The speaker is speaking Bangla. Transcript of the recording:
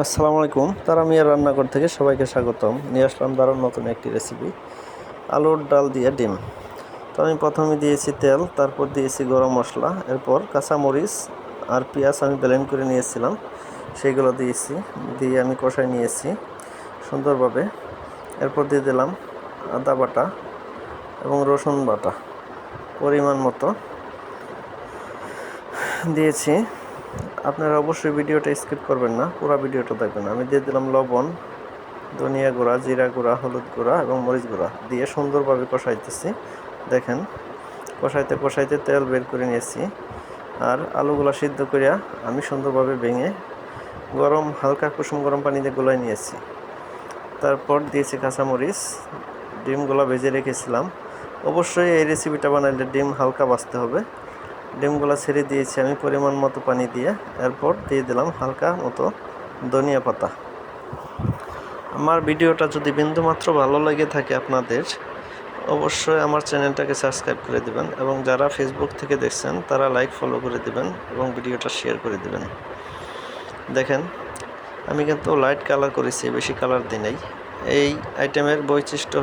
আসসালামু আলাইকুম। তারা মিয়ার রান্নাঘর থেকে সবাইকে স্বাগতম। নিয়ে আসলাম দারুণ নতুন একটি রেসিপি আলুর ডাল দিয়ে ডিম। তো আমি প্রথমে দিয়েছি তেল, তারপর দিয়েছি গরম মশলা, এরপর কাঁচামরিচ আর পেঁয়াজ আমি ব্লেন্ড করে নিয়েছিলাম। সেইগুলো দিয়েছি, দিয়ে আমি কষাই নিয়েছি সুন্দরভাবে। এরপর দিয়ে দিলাম আদা বাটা এবং রসুন বাটা, পরিমাণ মতো। দিয়েছি আপনারা অবশ্যই ভিডিওটা স্কিপ করবেন না, পুরো ভিডিওটা দেখবেন। আমি দিয়ে দিলাম লবণ, ধনিয়া গুঁড়া, জিরা গুঁড়া, হলুদ গুঁড়া এবং মরিচ গুঁড়া দিয়ে সুন্দরভাবে কষাইতেছি। দেখেন, কষাইতে কষাইতে তেল বের করে নিয়েছি আর আলুগুলো সিদ্ধ করিয়া আমি সুন্দরভাবে ভেঙে গরম, হালকা কুসুম গরম পানিতে গুলাই নিয়েছি। তারপর দিয়েছি কাঁচামরিচ, ডিমগুলো ভেজে রেখেছিলাম। অবশ্যই এই রেসিপিটা বানাইলে ডিম হালকা বাঁচতে হবে। ডিমগুলো ছেড়ে দিয়েছি আমি পরিমাণ মতো পানি দিয়ে। এরপর দিয়ে দিলাম হালকা মতো ধনিয়া পাতা। আমার ভিডিওটা যদি বিন্দুমাত্র ভালো লেগে থাকে আপনাদের, অবশ্যই আমার চ্যানেলটাকে সাবস্ক্রাইব করে দিবেন এবং যারা ফেসবুক থেকে দেখছেন, তারা লাইক ফলো করে দিবেন এবং ভিডিওটা শেয়ার করে দিবেন। দেখেন, আমি কিন্তু লাইট কালার করেছি, বেশি কালার দিই নাই। এই আইটেমের বৈশিষ্ট্য